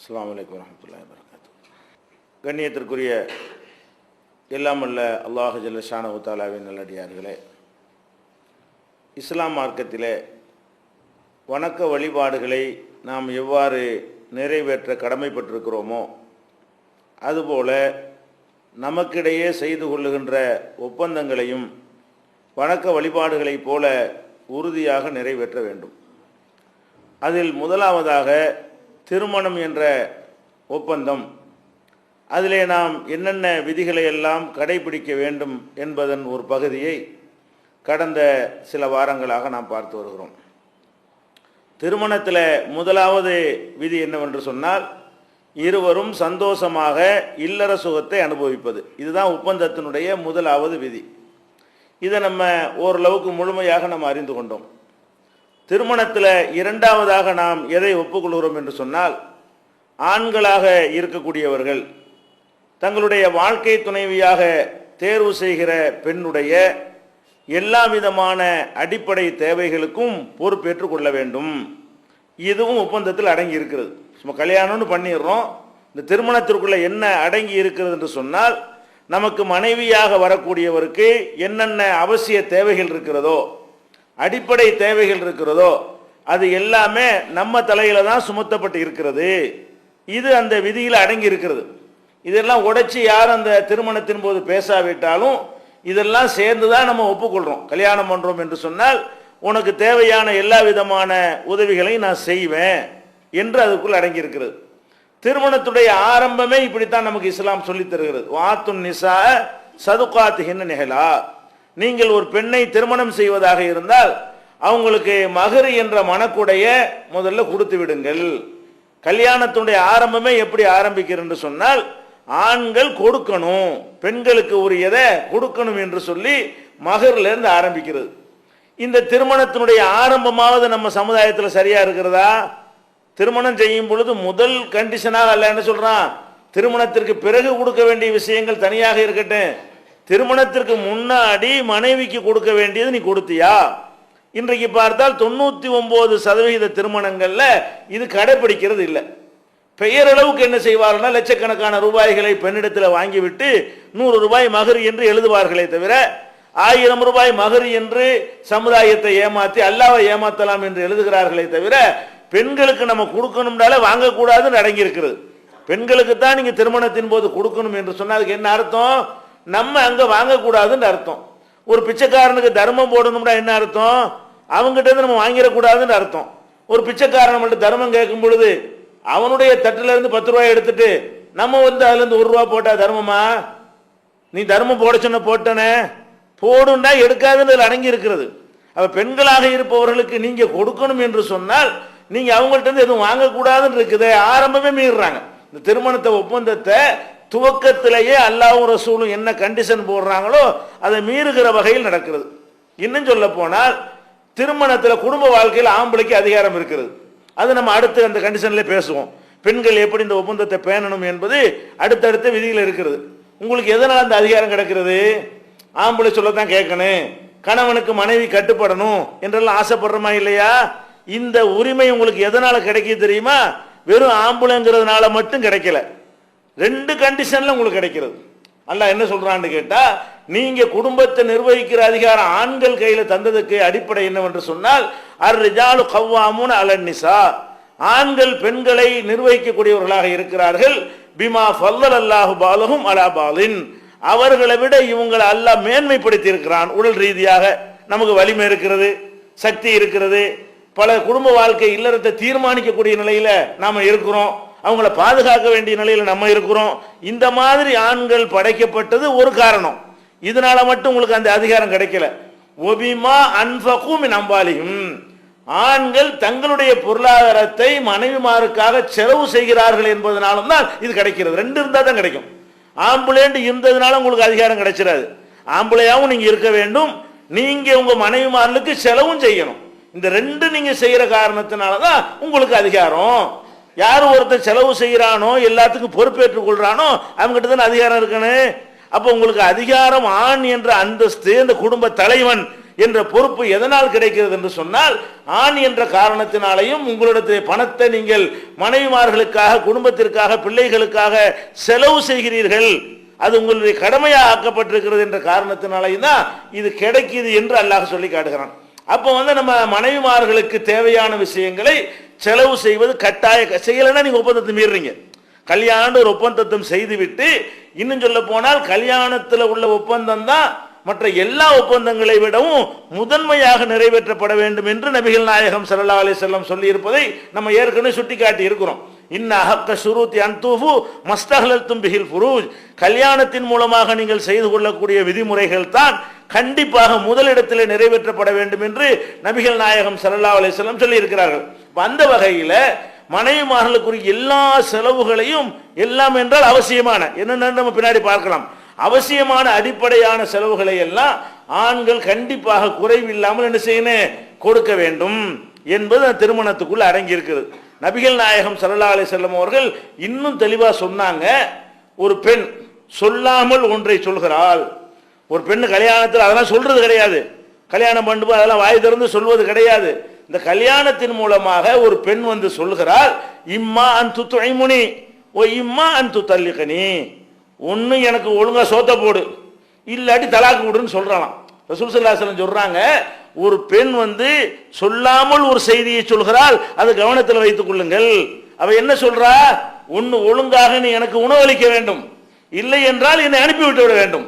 அஸ்லாம் வலைக்கம் வரமத்துல்லா வரகாத்து கண்ணியத்திற்குரிய எல்லாம் அல்ல அல்லாஹ் ஜல்லஷான உத்தாலாவின் நல்லடியார்களே இஸ்லாம் மார்க்கத்திலே வணக்க வழிபாடுகளை நாம் எவ்வாறு நிறைவேற்ற கடமைப்பட்டிருக்கிறோமோ அதுபோல நமக்கிடையே செய்து கொள்ளுகின்ற ஒப்பந்தங்களையும் வணக்க வழிபாடுகளைப் போல உறுதியாக நிறைவேற்ற வேண்டும். அதில் முதலாவதாக திருமணம் என்ற ஒப்பந்தம். அதிலே நாம் என்னென்ன விதிகளை எல்லாம் கடைபிடிக்க வேண்டும் என்பதன் ஒரு பகுதியை கடந்த சில வாரங்களாக நாம் பார்த்து வருகிறோம். திருமணத்தில் முதலாவது விதி என்னவென்று சொன்னால் இருவரும் சந்தோஷமாக இல்லற சுகத்தை அனுபவிப்பது. இதுதான் ஒப்பந்தத்தினுடைய முதலாவது விதி. இதை நம்ம ஓரளவுக்கு முழுமையாக நம்ம அறிந்து கொண்டோம். திருமணத்தில் இரண்டாவதாக நாம் எதை ஒப்புக்கொள்கிறோம் என்று சொன்னால் ஆண்களாக இருக்கக்கூடியவர்கள் தங்களுடைய வாழ்க்கை துணைவியாக தேர்வு செய்கிற பெண்ணுடைய எல்லா விதமான அடிப்படை தேவைகளுக்கும் பொறுப்பேற்றுக் கொள்ள வேண்டும். இதுவும் ஒப்பந்தத்தில் அடங்கி இருக்கிறது. சும்மா கல்யாணம்னு பண்ணிடுறோம். இந்த திருமணத்திற்குள்ள என்ன அடங்கி இருக்கிறது என்று சொன்னால் நமக்கு மனைவியாக வரக்கூடியவருக்கு என்னென்ன அவசிய தேவைகள் இருக்கிறதோ அடிப்படை தேவைகள் இருக்கிறதோ அது எல்லாமே நம்ம தலையில தான் சுமத்தப்பட்டு இருக்கிறது. இது அந்த விதியில் அடங்கி இருக்கிறது. இதெல்லாம் உடைச்சி யார் அந்த திருமணத்தின் போது பேசாவிட்டாலும் இதெல்லாம் சேர்ந்து தான் நம்ம ஒப்புக்கொள்கிறோம் கல்யாணம் பண்ணுறோம் என்று சொன்னால் உனக்கு தேவையான எல்லா விதமான உதவிகளையும் நான் செய்வேன் என்று அதுக்குள் அடங்கி இருக்கிறது. திருமணத்துடைய ஆரம்பமே இப்படித்தான் நமக்கு இஸ்லாம் சொல்லித் தருகிறது. வாத்துன் நிசா சதுகாத்துகின்னு நிகழா நீங்கள் ஒரு பெண்ணை திருமணம் செய்வதாக இருந்தால் அவங்களுக்கு மகர் என்ற மனக்குடைய முதல்ல கொடுத்து விடுங்கள். கல்யாணத்துடைய ஆரம்பமே எப்படி ஆரம்பிக்கிறது சொன்னால் ஆண்கள் கொடுக்கணும் பெண்களுக்கு உரியதை கொடுக்கணும் என்று சொல்லி மகர்லேருந்து ஆரம்பிக்கிறது. இந்த திருமணத்தினுடைய ஆரம்பமாவது நம்ம சமுதாயத்தில் சரியா இருக்கிறதா? திருமணம் செய்யும் பொழுது முதல் கண்டிஷனாக அல்ல என்ன சொல்றான்? திருமணத்திற்கு பிறகு கொடுக்க வேண்டிய விஷயங்கள் தனியாக இருக்கட்டும். திருமணத்திற்கு முன்னாடி மனைவிக்கு கொடுக்க வேண்டியது நீ கொடுத்தியா? இன்றைக்கு பார்த்தால் தொண்ணூத்தி ஒன்பது சதவிகித திருமணங்கள்ல இது கடைபிடிக்கிறது இல்லை. பெயரளவுக்கு என்ன செய்வார்கள் லட்சக்கணக்கான ரூபாய்களை பெண்ணிடத்தில் வாங்கிவிட்டு நூறு ரூபாய் மகர் என்று எழுதுவார்களே தவிர ஆயிரம் ரூபாய் மகர் என்று சமுதாயத்தை ஏமாற்றி அல்லாவை ஏமாத்தலாம் என்று எழுதுகிறார்களே தவிர பெண்களுக்கு நம்ம கொடுக்கணும்னால வாங்கக்கூடாதுன்னு அடங்கியிருக்கிறது. பெண்களுக்கு தான் நீங்க திருமணத்தின் போது கொடுக்கணும் என்று சொன்னா அதுக்கு என்ன அர்த்தம்? நம்ம அங்க வாங்கக்கூடாதுன்னு அர்த்தம். ஒரு பிச்சைக்காரனுக்கு தர்மம் போடணும்னா என்ன அர்த்தம்? அவங்ககிட்ட இருந்து நம்ம வாங்கிடக்கூடாதுன்னு அர்த்தம். ஒரு பிச்சைக்காரன் நம்மள்ட்ட தர்மம் கேட்கும் பொழுது அவனுடைய தட்டுல இருந்து பத்து ரூபாய் எடுத்துட்டு நம்ம வந்து அதுல இருந்து ஒரு ரூபா போட்டா தர்மமா? நீ தர்மம் போட சொன்ன போட்டனே போடுண்டா எடுக்காதுன்னு அடங்கி இருக்கிறது அப்ப பெண்களாக இருப்பவர்களுக்கு நீங்க கொடுக்கணும் என்று சொன்னால் நீங்க அவங்கள்ட்ட இருந்து எதுவும் வாங்கக்கூடாதுன்னு இருக்குது ஆரம்பமே மீறுறாங்க. இந்த திருமணத்தை ஒப்பந்தத்தை துவக்கத்திலேயே அல்லாவும் ரசூலும் என்ன கண்டிஷன் போடுறாங்களோ அதை மீறுகிற வகையில் நடக்கிறது. இன்னும் சொல்ல போனால் திருமணத்தில் குடும்ப வாழ்க்கையில் ஆம்பளைக்கு அதிகாரம் இருக்கிறது. அது நம்ம அடுத்து அந்த கண்டிஷன்ல பேசுவோம். பெண்கள் எப்படி இந்த ஒப்பந்தத்தை பேணணும் என்பது அடுத்தடுத்த விதிகள் இருக்கிறது. உங்களுக்கு எதனால் அந்த அதிகாரம் கிடைக்கிறது? ஆம்பளை சொல்லத்தான் கேட்கணும். கணவனுக்கு மனைவி கட்டுப்படணும் என்றெல்லாம் ஆசைப்படுறோமா இல்லையா? இந்த உரிமை உங்களுக்கு எதனால கிடைக்குது தெரியுமா? வெறும் ஆம்பளைங்கிறதுனால மட்டும் கிடைக்கல. ரெண்டு கண்டிஷன்ல உங்களுக்கு கிடைக்கிறது. அல்ல என்ன சொல்றான்னு கேட்டா நீங்க குடும்பத்தை நிர்வகிக்கிற அதிகாரம் ஆண்கள் கையில தந்ததுக்கு அடிப்படை என்னவென்று சொன்னால் அர் ரிஜாலு கவ்வாமுன் அலன்னிசா ஆண்கள் பெண்களை நிர்வகிக்கக்கூடியவர்களாக இருக்கிறார்கள். பிமா ஃபல்லல் அல்லாஹு பாலகும் அலா பாலின். அவர்களை விட இவங்களை அல்லாஹ் மேன்மைப்படுத்தி இருக்கிறான் உடல் ரீதியாக நமக்கு வலிமை இருக்கிறது சக்தி இருக்கிறது. பல குடும்ப வாழ்க்கை இல்லறத்தை தீர்மானிக்கக்கூடிய நிலையில நாம இருக்கிறோம். அவங்கள பாதுகாக்க வேண்டிய நிலையில் நம்ம இருக்கிறோம். இந்த மாதிரி ஆண்கள் படைக்கப்பட்டது ஒரு காரணம். இதனால மட்டும் உங்களுக்கு அந்த அதிகாரம் கிடைக்கல. ஒபிமா அன்பகும் நம்பாலியும் ஆண்கள் தங்களுடைய பொருளாதாரத்தை மனைவிமாருக்காக செலவு செய்கிறார்கள் என்பதனாலும் தான் இது கிடைக்கிறது. ரெண்டு இருந்தால் தான் கிடைக்கும். ஆம்புலேண்டு இருந்ததுனால உங்களுக்கு அதிகாரம் கிடைச்சிடாது. ஆம்புலையாகவும் நீங்கள் இருக்க வேண்டும். நீங்கள் உங்கள் மனைவிமார்களுக்கு செலவும் செய்யணும். இந்த ரெண்டு நீங்கள் செய்கிற காரணத்தினால தான் உங்களுக்கு அதிகாரம். யார் ஒருத்தர் செலவு செய்கிறானோ எல்லாத்துக்கும் பொறுப்பேற்றுக் கொள்றானோ அவங்ககிட்ட தானே அதிகாரம் இருக்கணும்? அப்போ உங்களுக்கு அதிகாரம் ஆண் என்ற அந்தஸ்து இந்த குடும்ப தலைவன் என்ற பொறுப்பு எதனால் கிடைக்கிறது என்று சொன்னால் ஆண் என்ற காரணத்தினாலையும் உங்களிடத்தில் பணத்தை நீங்கள் மனைவிமார்களுக்காக குடும்பத்திற்காக பிள்ளைகளுக்காக செலவு செய்கிறீர்கள். அது உங்களுடைய கடமையாக ஆக்கப்பட்டிருக்கிறது என்ற காரணத்தினாலையும் தான் இது கிடைக்கிது என்று அல்லாஹ் சொல்லி காட்டுகிறான். அப்போ வந்து நம்ம மனைவிமார்களுக்கு தேவையான விஷயங்களை செலவு செய்வது கட்டாய செய்யலைன்னா நீங்க ஒப்பந்தத்தை மீறுறீங்க கல்யாணம் ஒரு ஒப்பந்தத்தை செய்துவிட்டு இன்னும் சொல்ல போனால் கல்யாணத்தில் உள்ள ஒப்பந்தம் தான் மற்ற எல்லா ஒப்பந்தங்களை விடவும் முதன்மையாக நிறைவேற்றப்பட வேண்டும் என்று நபிகள் நாயகம் சல்லா அலி செல்லம் சொல்லி இருப்பதை நம்ம ஏற்கனவே சுட்டிக்காட்டி இருக்கிறோம். இன்ன அஹக்க ஷுரூத்தி அன்தூஃபு மஸ்தஹலத்தும் பிஹில் புரூஜ் கல்யாணத்தின் மூலமாக நீங்கள் செய்து கொள்ளக்கூடிய விதிமுறைகள் தான் கண்டிப்பாக முதலிடத்தில் நிறைவேற்றப்பட வேண்டும் என்று நபிகள் நாயகம் சல்லா அலிஸ்லம் வஸல்லம் சொல்லி இருக்கிறார்கள் அந்த மனைவி மனைவிமார்களுக்குரிய எல்லா செலவுகளையும் எல்லாம் என்றால் அவசியமான என்னென்னு நம்ம பின்னாடி பார்க்கலாம். அவசியமான அடிப்படையான செலவுகளை எல்லாம் ஆண்கள் கண்டிப்பாக குறைவில்லாமல் என்ன செய்யணும் கொடுக்க வேண்டும் என்பது அந்த திருமணத்துக்குள்ள அடங்கி இருக்குது நபிகள் நாயகம் ஸல்லல்லாஹு அலைஹி அவர்கள் இன்னும் தெளிவாக சொன்னாங்க ஒரு பெண் சொல்லாமல் ஒன்றை சொல்கிறாள். ஒரு பெண் கல்யாணத்தில் அதெல்லாம் சொல்றது கிடையாது. கல்யாணம் பண்ணும்போது அதெல்லாம் வாய் திறந்து சொல்வது கிடையாது. இந்த கல்யாணத்தின் மூலமாக ஒரு பெண் வந்து சொல்கிறாள் இம்மா அன் துத்துமுனி ஓ இம்மா அன் துத்தல்லிக்கனி ஒன்று எனக்கு ஒழுங்காக சோத்த போடு இல்லாட்டி தலாக்கு விடுன்னு சொல்றாளாம். ரசூல் சொல்கிறாங்க ஒரு பெண் வந்து சொல்லாமல் ஒரு செய்தியை சொல்கிறாள் அதை கவனத்தில் வைத்துக் கொள்ளுங்கள். அவ என்ன சொல்றா? ஒன்று ஒழுங்காக நீ எனக்கு உணவளிக்க வேண்டும் இல்லை என்றால் என்னை அனுப்பிவிட்டு விட வேண்டும்.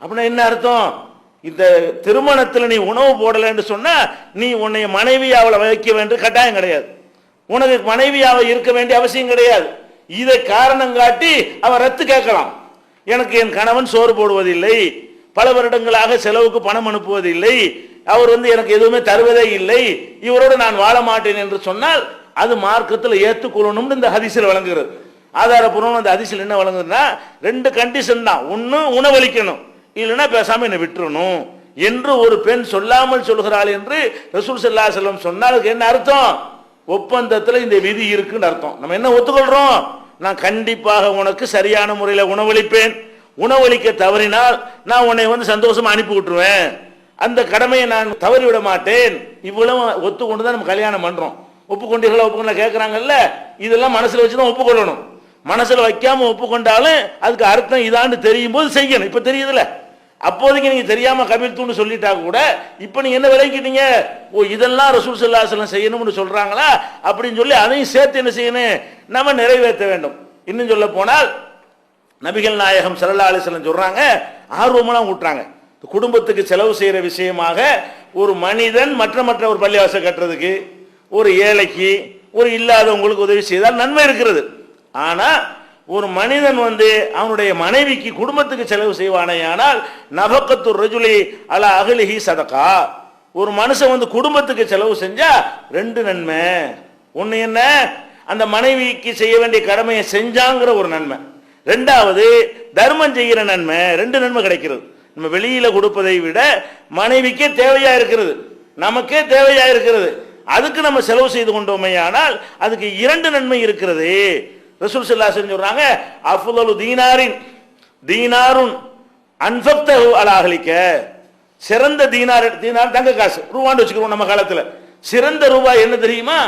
அப்படின்னா என்ன அர்த்தம்? இந்த திருமணத்தில் நீ உணவு போடலைன்னு சொன்னால் நீ உன்னை மனைவியாவில் வைக்க வேண்டிய கட்டாயம் கிடையாது. உனக்கு மனைவியாக இருக்க வேண்டிய அவசியம் கிடையாது. இதை காரணம் காட்டி அவன் ரத்து கேட்கலாம். எனக்கு என் கணவன் சோறு போடுவதில்லை. பல வருடங்களாக செலவுக்கு பணம் அனுப்புவதில்லை. அவர் வந்து எனக்கு எதுவுமே தருவதே இல்லை. இவரோடு நான் வாழ மாட்டேன் என்று சொன்னால் அது மார்க்கத்தில் ஏற்றுக்கொள்ளணும்னு இந்த ஹதிசில் வழங்குகிறது. ஆதாரபூர்வம் அந்த ஹதிசில் என்ன வழங்குதுன்னா ரெண்டு கண்டிஷன் தான். ஒன்று உணவளிக்கணும். இல்லைன்னா பேசாமல் என்னை விட்டுறணும் என்று ஒரு பெண் சொல்லாமல் சொல்கிறாள் என்று ரசூல் சல்லா செல்லம் சொன்னால் என்ன அர்த்தம்? ஒப்பந்தத்தில் இந்த விதி இருக்குன்னு அர்த்தம். நம்ம என்ன ஒத்துக்கொள்கிறோம் நான் கண்டிப்பாக உனக்கு சரியான முறையில் உணவளிப்பேன். உணவளிக்க தவறினால் நான் உன்னை வந்து சந்தோஷமாக அனுப்பி விட்டுருவேன். அந்த கடமையை நான் தவறிவிட மாட்டேன். இவ்வளவு ஒத்துக்கொண்டு தான் நம்ம கல்யாணம் பண்ணுறோம் ஒப்புக்கொண்டீர்களா ஒப்புக்கொண்டா கேட்குறாங்கல்ல இதெல்லாம் மனசில் வச்சு தான் ஒப்புக்கொள்ளணும். மனசில் வைக்காம ஒப்புக்கொண்டாலும் அதுக்கு அர்த்தம் இதான்னு தெரியும் போது செய்யணும். இப்போ தெரியுதுல்ல. அப்போதைக்கு நீங்கள் தெரியாமல் கவிழ்த்துன்னு சொல்லிட்டா கூட இப்போ நீங்கள் என்ன விளங்கிட்டீங்க? ஓ இதெல்லாம் ரசூல் ஸல்லல்லாஹு செய்யணும்னு சொல்கிறாங்களா அப்படின்னு சொல்லி அதையும் சேர்த்து என்ன செய்யணும்? நம்ம நிறைவேற்ற வேண்டும். இன்னும் சொல்ல போனால் நபிகள் நாயகம் சல்லா அலைஹி சொல்கிறாங்க ஆர்வமெல்லாம் ஊட்டுறாங்க. குடும்பத்துக்கு செலவு செய்கிற விஷயமாக ஒரு மனிதன் மற்ற மற்ற ஒரு பள்ளிவாசம் கட்டுறதுக்கு ஒரு ஏழைக்கு ஒரு இல்லாதவங்களுக்கு உதவி செய்தால் நன்மை இருக்கிறது. ஆனா ஒரு மனிதன் வந்து அவனுடைய மனைவிக்கு குடும்பத்துக்கு செலவு செய்வானேயானால் நபக்கத்து ரஜுலி அல அகலிஹி சதகா. ஒரு மனுஷன் வந்து குடும்பத்துக்கு செலவு செஞ்சா ரெண்டு நன்மை. ஒண்ணு என்ன? அந்த மனைவிக்கு செய்ய வேண்டிய கடமையை செஞ்சாங்கிற ஒரு நன்மை. ரெண்டாவது தர்மம் செய்கிற நன்மை. ரெண்டு நன்மை கிடைக்கிறது. நம்ம வெளியில கொடுப்பதை விட மனைவிக்கே தேவையா இருக்கிறது. நமக்கே தேவையா இருக்கிறது. அதுக்கு நம்ம செலவு செய்து கொண்டோமே ஆனால் அதுக்கு இரண்டு நன்மை இருக்கிறது. ரசூல் ஸல்லல்லாஹு அலைஹி சொல்றாங்க அஃலலு தீனாரின் தீனாருன் அன்ஃபக்தஹு அலாகலிக்க சிறந்த தீனார் தீனார் தங்க காசு ரூபான்னு வச்சுக்கிறோம் நம்ம காலத்தில். சிறந்த ரூபாய் என்ன தெரியுமா?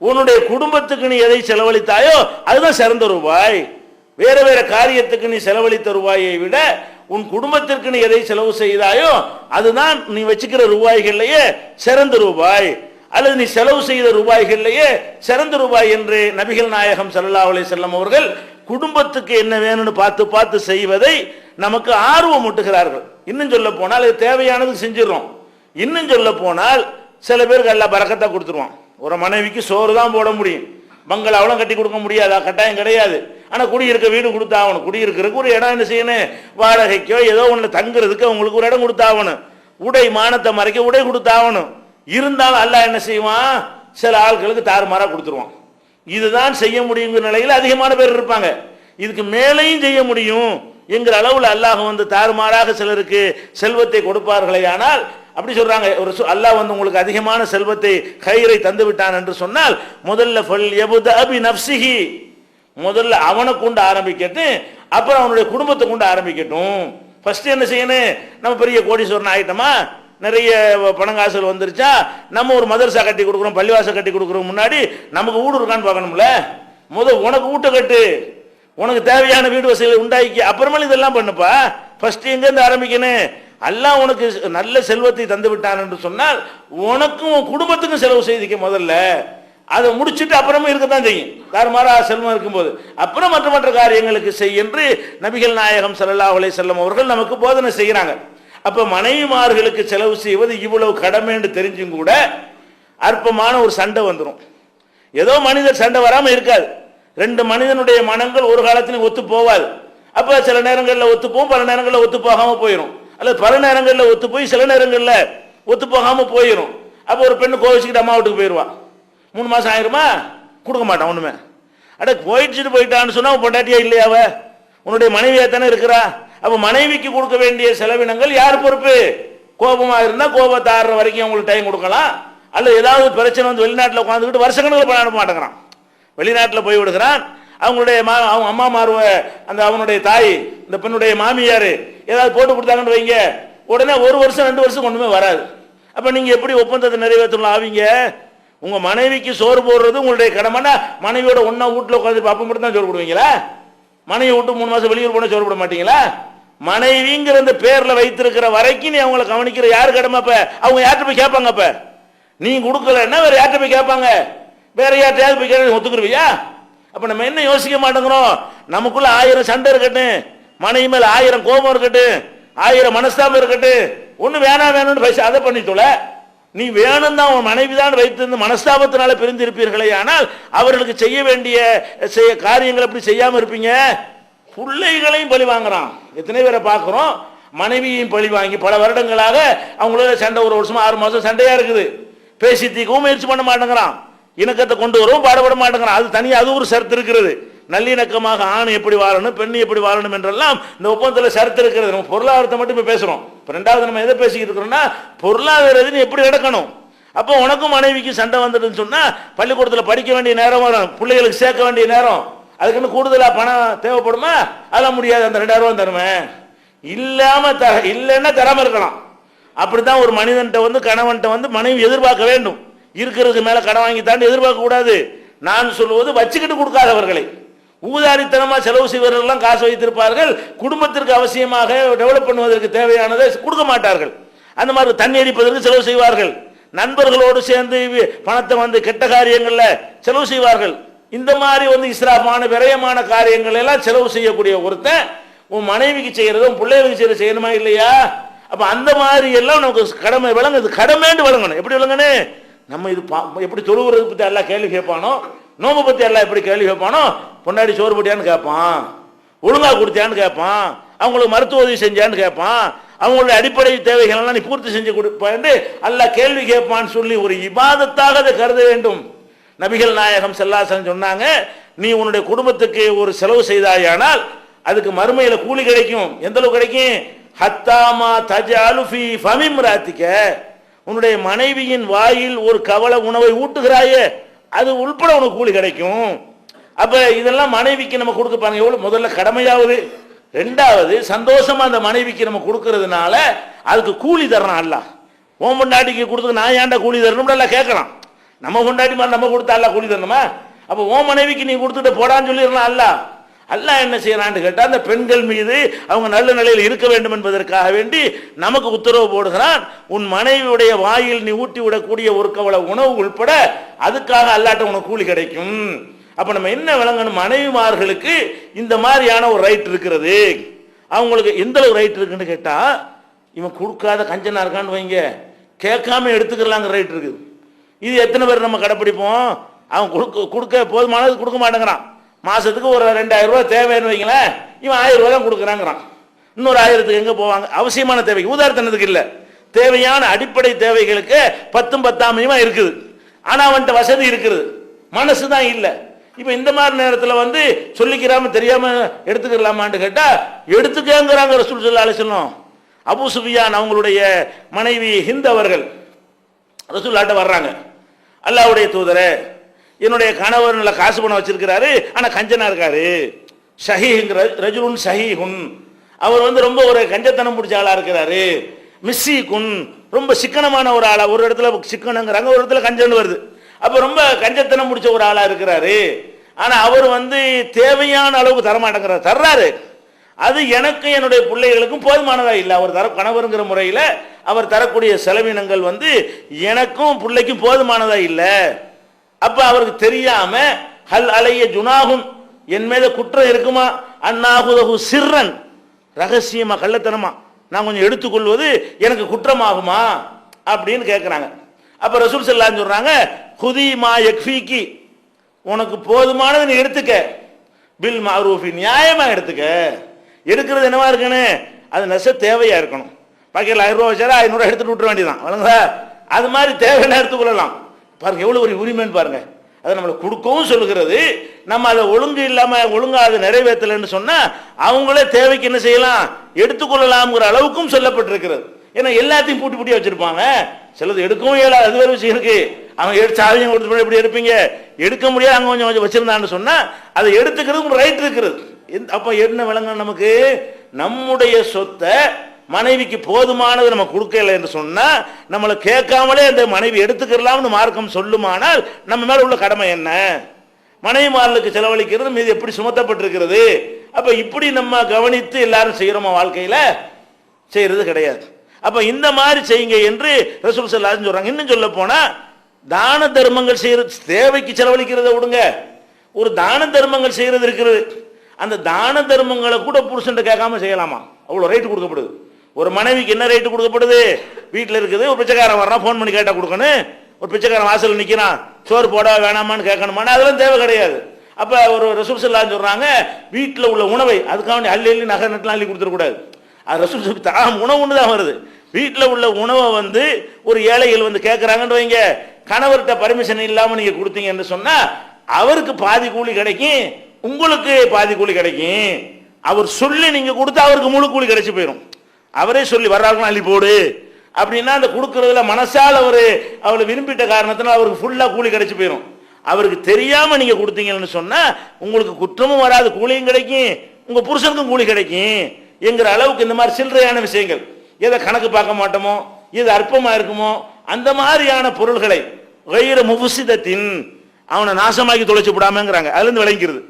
உன்னுடைய குடும்பத்துக்கு நீ எதை செலவழித்தாயோ அதுதான் சிறந்த ரூபாய். வேற வேற காரியத்துக்கு நீ செலவழித்த ரூபாயை விட உன் குடும்பத்திற்கு நீ எதை செலவு செய்தாயோ அதுதான் நீ வச்சுக்கிற ரூபாய்கள்லயே சிறந்த ரூபாய். அல்லது நீ செலவு செய்த ரூபாய்கள்லேயே சிறந்த ரூபாய் என்று நபிகள் நாயகம் சல்லா அலி செல்லம் அவர்கள் குடும்பத்துக்கு என்ன வேணும்னு பார்த்து பார்த்து செய்வதை நமக்கு ஆர்வம் ஊட்டுகிறார்கள். இன்னும் சொல்ல போனால் இது தேவையானது செஞ்சிடறோம். இன்னும் சொல்ல போனால் சில பேருக்கு எல்லாம் பறக்கத்தான் கொடுத்துருவோம் ஒரு மனைவிக்கு சோறு தான் போட முடியும். பங்களாவெல்லாம் கட்டி கொடுக்க முடியாதா? கட்டாயம் கிடையாது. ஆனால் குடியிருக்க வீடு கொடுத்தாகணும் குடியிருக்கிறதுக்கு ஒரு இடம் என்ன செய்யணும்? வாடகைக்கோ ஏதோ ஒன்று தங்குறதுக்கு அவங்களுக்கு ஒரு இடம் கொடுத்தாகணும் உடை மானத்தை மறைக்க உடை கொடுத்தாகணும் இருந்தாலும் அல்லாஹ் என்ன செய்வான்? சில ஆட்களுக்கு தாறுமாறாக கொடுத்துருவான். இதுதான் செய்ய முடியுங்கிற நிலையில் அதிகமான பேர் இருப்பாங்க. இதுக்கு மேலேயும் செய்ய முடியும் என்கிற அளவில் அல்லாஹ் வந்து தாறுமாறாக சிலருக்கு செல்வத்தை கொடுப்பார்களே ஆனால் அப்படி சொல்றாங்க ஒரு சு- அல்லாஹ் வந்து உங்களுக்கு அதிகமான செல்வத்தை கயிறை தந்து விட்டான் என்று சொன்னால் முதல்ல ஃபல் யபுத அபி நப்சிஹி முதல்ல அவனை கொண்டு ஆரம்பிக்கட்டும் அப்புறம் அவனுடைய குடும்பத்தை கொண்டு ஆரம்பிக்கட்டும். ஃபர்ஸ்ட் என்ன செய்யணும்? நம்ம பெரிய கோடீஸ்வரன் ஆகிட்டோமா நிறைய பணங்காசல் வந்துருச்சா? நம்ம ஒரு மதரசா கட்டி கொடுக்குறோம் பள்ளிவாசல் கட்டி கொடுக்குறோம். முன்னாடி நமக்கு வீடு இருக்கான்னு பார்க்கணும்ல? முத உனக்கு வீட்டை கட்டு. உனக்கு தேவையான வீடு வசதிகளை உண்டாக்கி அப்புறமேல இதெல்லாம் பண்ணுப்பா. ஃபர்ஸ்ட் எங்கேருந்து ஆரம்பிக்கணும்? எல்லாம் உனக்கு நல்ல செல்வத்தை தந்து விட்டான் என்று சொன்னால் உனக்கும் குடும்பத்துக்கும் செலவு செய்திக்க முதல்ல. அதை முடிச்சிட்டு அப்புறமும் இருக்கத்தான் செய்யும். தாறுமாறா செல்வம் இருக்கும்போது. அப்புறம் மற்ற மற்ற காரியங்களுக்கு செய் என்று நபிகள் நாயகம் செல்லல்லா அலைஹி செல்லம் அவர்கள் நமக்கு போதனை செய்கிறாங்க. அப்ப மனைவிமார்களுக்கு செலவு செய்வது இவ்வளவு கடமைன்னு தெரிஞ்சும் கூட அற்பமான ஒரு சண்டை வந்துடும் ஏதோ மனிதர் சண்டை வராம இருக்காது. ரெண்டு மனிதனுடைய மனங்கள் ஒரு காலத்திலும் ஒத்து போவாது அப்ப சில நேரங்களில் ஒத்துப்போம் பல நேரங்களில் ஒத்து போகாம போயிடும் அல்லது பல நேரங்களில் ஒத்து போய் சில நேரங்களில் ஒத்து போகாம போயிடும் அப்போ ஒரு பெண்ணு கோவிச்சுக்கிட்டு அம்மா வீட்டுக்கு போயிடுவான் மூணு மாசம் ஆயிருமா? கொடுக்க மாட்டான் ஒண்ணுமே. அட போயிடுச்சுட்டு போயிட்டான்னு சொன்னா பொண்டாட்டியா இல்லையா உன்னுடைய மனைவியா தானே இருக்கிறா? அப்ப மனைவிக்கு கொடுக்க வேண்டிய செலவினங்கள் யார் பொறுப்பு? கோபமா இருந்தா கோபத்தை ஆடுற வரைக்கும் அவங்களுக்கு டைம் கொடுக்கலாம். அல்ல ஏதாவது பிரச்சனை வந்து வெளிநாட்டில் உட்காந்துக்கிட்டு வருஷக்கணக்கில் பணம் அனுப்ப மாட்டேங்கிறான். வெளிநாட்டில் போய் விடுகிறான். அவங்களுடைய மா அவங்க அம்மா மாறுவ அந்த அவனுடைய தாய் இந்த பெண்ணுடைய மாமியார் ஏதாவது போட்டு கொடுத்தாங்கன்னு வைங்க. உடனே ஒரு வருஷம் ரெண்டு வருஷம் ஒன்றுமே வராது. அப்போ நீங்கள் எப்படி ஒப்பந்தத்தை நிறைவேற்றலாம் ஆவீங்க? உங்கள் மனைவிக்கு சோறு போடுறது உங்களுடைய கடமைன்னா மனைவியோட ஒன்றா வீட்டில் உட்காந்து பாப்பா மட்டும் தான் சோறு போடுவீங்களா? மனைவி விட்டு மூணு மாதம் வெளியூர் போனால் சோறு போட மாட்டீங்களா? மனைவிங்கிற இந்த பேரில் வைத்திருக்கிற வரைக்கும் நீ அவங்கள கவனிக்கிற. யார் கடமை அப்ப? அவங்க யார்கிட்ட போய் கேட்பாங்க அப்ப? நீ கொடுக்கலன்னா வேற யார்கிட்ட போய் கேட்பாங்க? வேற யார்கிட்டயாவது போய் கேட்க ஒத்துக்குருவியா? அப்ப நம்ம என்ன யோசிக்க மாட்டேங்கிறோம்? நமக்குள்ள ஆயிரம் சண்டை இருக்கட்டும். மனைவி மேல ஆயிரம் கோபம் இருக்கட்டும். ஆயிரம் மனஸ்தாபம் இருக்கட்டும். ஒண்ணு வேணாம் வேணும்னு பேச அதை பண்ணிட்டோல நீ வேணும் தான் உன் மனைவி தான் வைத்திருந்த மனஸ்தாபத்தினால பிரிந்திருப்பீர்களே ஆனால் அவர்களுக்கு செய்ய வேண்டிய செய்ய காரியங்கள் எப்படி செய்யாம இருப்பீங்க? பிள்ளைகளையும் பழி வாங்குறான். எத்தனை பேரை பார்க்குறோம்? மனைவியையும் பழி வாங்கி பல வருடங்களாக அவங்களோட சண்டை ஒரு வருஷமா ஆறு மாசம் சண்டையா இருக்குது. பேசி தீக்கவும் முயற்சி பண்ண மாட்டேங்கிறான். இணக்கத்தை கொண்டு வரவும் பாடுபட மாட்டேங்கிறான். அது தனியாக அது ஒரு சரத்து இருக்கிறது. நல்லிணக்கமாக ஆண் எப்படி வாழணும் பெண் எப்படி வாழணும் என்றெல்லாம் இந்த ஒப்பந்தத்தில் சரத்து இருக்கிறது. நம்ம பொருளாதாரத்தை மட்டும் இப்போ பேசுகிறோம் இப்போ ரெண்டாவது நம்ம எதை பேசிக்கிட்டு இருக்கிறோம்னா பொருளாதார எப்படி நடக்கணும்? அப்போ உனக்கும் மனைவிக்கும் சண்டை வந்துட்டுன்னு சொன்னால் பள்ளிக்கூடத்தில் படிக்க வேண்டிய நேரம் வரும். பிள்ளைகளுக்கு சேர்க்க வேண்டிய நேரம். அதுக்குன்னு கூடுதலாக பணம் தேவைப்படுமா? அதெல்லாம் முடியாது. அந்த ரெண்டாயிரம் ரூபா தருவேன் இல்லாமல் தர இல்லைன்னா தராமல் இருக்கலாம். அப்படி தான் ஒரு மனிதன்ட்ட வந்து கணவன்ட்ட வந்து மனைவி எதிர்பார்க்க வேண்டும். இருக்கிறதுக்கு மேலே கடன் வாங்கி தாண்டி எதிர்பார்க்க கூடாது நான் சொல்லுவது வச்சுக்கிட்டு கொடுக்காதவர்களை. ஊதாரித்தனமாக செலவு செய்வர்கள்லாம் காசு வைத்திருப்பார்கள். குடும்பத்திற்கு அவசியமாக டெவலப் பண்ணுவதற்கு தேவையானதை கொடுக்க மாட்டார்கள். அந்த மாதிரி தண்ணி அடிப்பதற்கு செலவு செய்வார்கள். நண்பர்களோடு சேர்ந்து பணத்தை வந்து கெட்ட காரியங்களில் செலவு செய்வார்கள். இந்த மாதிரி வந்து இஸ்ராஃபான விரயமான காரியங்கள் எல்லாம் செலவு செய்யக்கூடிய ஒருத்தன் உன் மனைவிக்கு செய்கிறதும் பிள்ளைகளுக்கு செய்யறது செய்யணுமா இல்லையா? அப்ப அந்த மாதிரி எல்லாம் நமக்கு கடமை விளங்குது. கடமைன்னு விளங்கணும். எப்படி விளங்கணும்? நம்ம இது எப்படி தொழுகிறது பத்தி எல்லாம் கேள்வி கேட்பானோ? நோம்பு பத்தி எல்லாம் எப்படி கேள்வி கேட்பானோ? பொன்னாடி சோறு போட்டியான்னு கேட்பான். ஒழுங்கா கொடுத்தியான்னு கேட்பான். அவங்களுக்கு மருத்துவ உதவி செஞ்சான்னு கேட்பான். அவங்களுடைய அடிப்படை தேவைகள் எல்லாம் நீ பூர்த்தி செஞ்சு கொடுப்பான்னு அல்ல கேள்வி கேட்பான்னு சொல்லி ஒரு இபாதத்தாக அதை கருத வேண்டும். நபிகள் நாயகம் செல்லாசன் சொன்னாங்க நீ உன்னுடைய குடும்பத்துக்கு ஒரு செலவு செய்தாயானால் அதுக்கு மறுமையில் கூலி கிடைக்கும். எந்த அளவு கிடைக்கும்? ஹத்தாமா தஜ அலுஃபி ஃபமிம் ராத்திக்க உன்னுடைய மனைவியின் வாயில் ஒரு கவலை உணவை ஊட்டுகிறாயே. அது உள்பட உனக்கு கூலி கிடைக்கும். அப்ப இதெல்லாம் மனைவிக்கு நம்ம கொடுக்க பாருங்க. எவ்வளவு? முதல்ல கடமையாவது. ரெண்டாவது சந்தோஷமா அந்த மனைவிக்கு நம்ம கொடுக்கறதுனால அதுக்கு கூலி தரணும் அல்ல. ஓம் பொண்டாட்டிக்கு கொடுத்து நான் ஏன்டா கூலி தரணும் எல்லாம் கேட்கலாம். நம்ம பொண்டாட்டி மாதிரி நம்ம கொடுத்தா அல்ல கூலி தரணுமா? அப்ப ஓம் மனைவிக்கு நீ கொடுத்துட்டு போடான்னு சொல்லிடலாம் அல்ல. அல்லாஹ் என்ன செய்யறான்னு கேட்டால் அந்த பெண்கள் மீது அவங்க நல்ல நிலையில் இருக்க வேண்டும் என்பதற்காக வேண்டி நமக்கு உத்தரவு போடுகிறான். உன் மனைவியுடைய வாயில் நீ ஊட்டி விடக்கூடிய ஒரு கவலை உணவு உள்பட அதுக்காக அல்லாட்ட உனக்கு கூலி கிடைக்கும். அப்ப நம்ம என்ன விளங்கணும்? மனைவிமார்களுக்கு இந்த மாதிரியான ஒரு ரைட் இருக்கிறது. அவங்களுக்கு எந்த அளவு ரைட் இருக்குன்னு கேட்டா இவன் கொடுக்காத கஞ்சனா இருக்கான்னு வைங்க. கேட்காம எடுத்துக்கலாங்கிற ரைட் இருக்குது. இது எத்தனை பேர் நம்ம கடைப்பிடிப்போம்? அவன் கொடுக்க கொடுக்க போதுமானது கொடுக்க மாட்டேங்கிறான். மாதத்துக்கு ஒரு ரெண்டாயிரம் ரூபா தேவைன்னு வைங்களேன் இவன் ஆயிரம் ரூபா தான் கொடுக்குறாங்கிறான். இன்னொரு ஆயிரத்துக்கு எங்கே போவாங்க? அவசியமான தேவைக்கு. உதாரணத்துக்கு இல்லை. தேவையான அடிப்படை தேவைகளுக்கு பத்தும் பத்தாமையுமா இருக்குது. ஆனால் அவன்கிட்ட வசதி இருக்குது. மனசு தான் இல்லை. இப்போ இந்த மாதிரி நேரத்தில் வந்து சொல்லிக்கிறாம தெரியாமல் எடுத்துக்கலாமான்னு கேட்டால் எடுத்துக்கங்கிறாங்க ரசூல் சொல்லா அலிசல்லம் அபு சுஃபியான் அவங்களுடைய மனைவி ஹிந்த் அவர்கள் ரசூல்லாட்ட வர்றாங்க. அல்லாஹ்வுடைய தூதரே என்னுடைய கணவர் நல்ல காசு பணம் வச்சிருக்கிறாரு ஆனால் கஞ்சனா இருக்காரு. ஷஹீஹுங்கிற ரஜுலுன் ஷஹீஹுன். அவர் வந்து ரொம்ப ஒரு கஞ்சத்தனம் பிடிச்ச ஆளா இருக்கிறாரு. மிஸ்ஸி குன் ரொம்ப சிக்கனமான ஒரு ஆளா ஒரு இடத்துல சிக்கனங்கிறாங்க ஒரு இடத்துல கஞ்சன் வருது. அப்ப ரொம்ப கஞ்சத்தனம் பிடிச்ச ஒரு ஆளா இருக்கிறாரு. ஆனா அவர் வந்து தேவையான அளவுக்கு தரமாட்டேங்கிறார். தர்றாரு. அது எனக்கும் என்னுடைய பிள்ளைகளுக்கும் போதுமானதாக இல்லை. அவர் தர கணவருங்கிற முறையில் அவர் தரக்கூடிய செலவினங்கள் வந்து எனக்கும் பிள்ளைக்கும் போதுமானதாக இல்லை. அப்ப அவருக்கு தெரியாம ஹல் அலைய ஜுனாகும் என் மேல குற்றம் இருக்குமா? அண்ணாகுதகு சிறன் ரகசியமா கள்ளத்தனமா. நான் கொஞ்சம் எடுத்துக்கொள்வது எனக்கு குற்றமாகுமா? அப்படின்னு கேட்குறாங்க அப்ப ரசூல் செல்லான்னு சொல்றாங்க குதி மா எக்ஃபிக்கு உனக்கு போதுமானதை நீ எடுத்துக்க. பில் மாரூஃபி நியாயமா எடுத்துக்க. எடுக்கிறது என்னவா இருக்குன்னு அது நெச தேவையா இருக்கணும். பாக்கெட்டில் ஆயிரம் ரூபா வச்சாரா ஐநூறுரூவா எடுத்துட்டு விட்டுற வேண்டியதான் வழங்குதா? அது மாதிரி தேவையான எடுத்துக்கொள்ளலாம். பாருங்க எவ்வளவு ஒரு உரிமைன்னு பாருங்க. அதை நம்மளை கொடுக்கவும் சொல்லுகிறது. நம்ம அதை ஒழுங்கு இல்லாம ஒழுங்காக அதை நிறைவேற்றலைன்னு சொன்னா அவங்களே தேவைக்கு என்ன செய்யலாம்? எடுத்துக்கொள்ளலாம்ங்கிற அளவுக்கும் சொல்லப்பட்டிருக்கிறது. ஏன்னா எல்லாத்தையும் பூட்டி பூட்டி வச்சிருப்பாங்க. சிலது எடுக்கவும் இயலாது அது வேறு விஷயம் இருக்கு. அவங்க எடுத்து சாவியம் கொடுத்து எப்படி எடுப்பீங்க? எடுக்க முடியாது அங்க கொஞ்சம் கொஞ்சம் வச்சிருந்தான்னு சொன்னா அதை எடுத்துக்கிறதுக்கு ரைட் இருக்கிறது அப்போ அப்ப என்ன விளங்க நமக்கு? நம்முடைய சொத்தை மனைவிக்கு போதுமானது நம்ம கொடுக்கல என்று சொன்னா நம்மளை கேட்காமலே அந்த மனைவி எடுத்துக்கிறலாம்னு மார்க்கம் சொல்லுமானால் நம்ம மேல உள்ள கடமை என்ன? மனைவிமார்களுக்கு செலவழிக்கிறது மீது எப்படி சுமத்தப்பட்டிருக்கிறது? அப்ப இப்படி நம்ம கவனித்து எல்லாரும் செய்யறோமா வாழ்க்கையில? செய்யறது கிடையாது. அப்ப இந்த மாதிரி செய்யுங்க என்று ரசூல் ஸல்லல்லாஹு சொல்றாங்க. இன்னும் சொல்ல போனா தான தர்மங்கள் செய்கிறது தேவைக்கு செலவழிக்கிறத விடுங்க. ஒரு தான தர்மங்கள் செய்யறது இருக்கிறது அந்த தான தர்மங்களை கூட புருஷன் கேட்காம செய்யலாமா? அவ்வளோ ரேட்டு கொடுக்கப்படுது. ஒரு மனைவிக்கு என்ன ரேட்டு கொடுக்கப்படுது? வீட்டில் இருக்குது ஒரு பிச்சைக்காரன் வர்றான் ஃபோன் பண்ணி கேட்டால் கொடுக்கணும். ஒரு பிச்சைக்காரன் வாசல் நிற்கிறான் சோறு போட வேணாமான்னு கேட்கணுமான்னு அதெல்லாம் தேவை கிடையாது. அப்போ ஒரு ரசூல் ஸல்லல்லாஹு வீட்டில் உள்ள உணவை அதுக்காக அள்ளி அள்ளி நகை நட்டுலாம் அள்ளி கொடுத்துடக்கூடாது. அது ரசூல் சொல்லி தாம் உணவு ஒன்று தான் வருது. வீட்டில் உள்ள உணவை வந்து ஒரு ஏழைகள் வந்து கேட்குறாங்கன்னு வைங்க. கணவர்கிட்ட பர்மிஷன் இல்லாமல் நீங்கள் கொடுத்தீங்கன்னு சொன்னால் அவருக்கு பாதி கூலி கிடைக்கும் உங்களுக்கு பாதி கூலி கிடைக்கும். அவர் சொல்லி நீங்கள் கொடுத்தா அவருக்கு முழு கூலி கிடைச்சி போயிடும் அவரே சொல்லி வர்றாருன்னா அள்ளி போடு. அப்படின்னா அந்த கொடுக்கறதுல மனசால் அவர் அவளை விரும்பிட்ட காரணத்தினால் அவருக்கு ஃபுல்லாக கூலி கிடச்சி போயிடும் அவருக்கு தெரியாமல் நீங்கள் கொடுத்தீங்கன்னு சொன்னால் உங்களுக்கு குற்றமும் வராது கூலியும் கிடைக்கும் உங்கள் புருஷனுக்கும் கூலி கிடைக்கும் என்கிற அளவுக்கு இந்த மாதிரி சில்லறையான விஷயங்கள். எதை கணக்கு பார்க்க மாட்டோமோ எது அற்பமாக இருக்குமோ அந்த மாதிரியான பொருள்களை வைர முபுசிதத்தின் அவனை நாசமாக்கி தொலைச்சி விடாமங்கிறாங்க. அதுலேருந்து விளங்கிக்கிறது.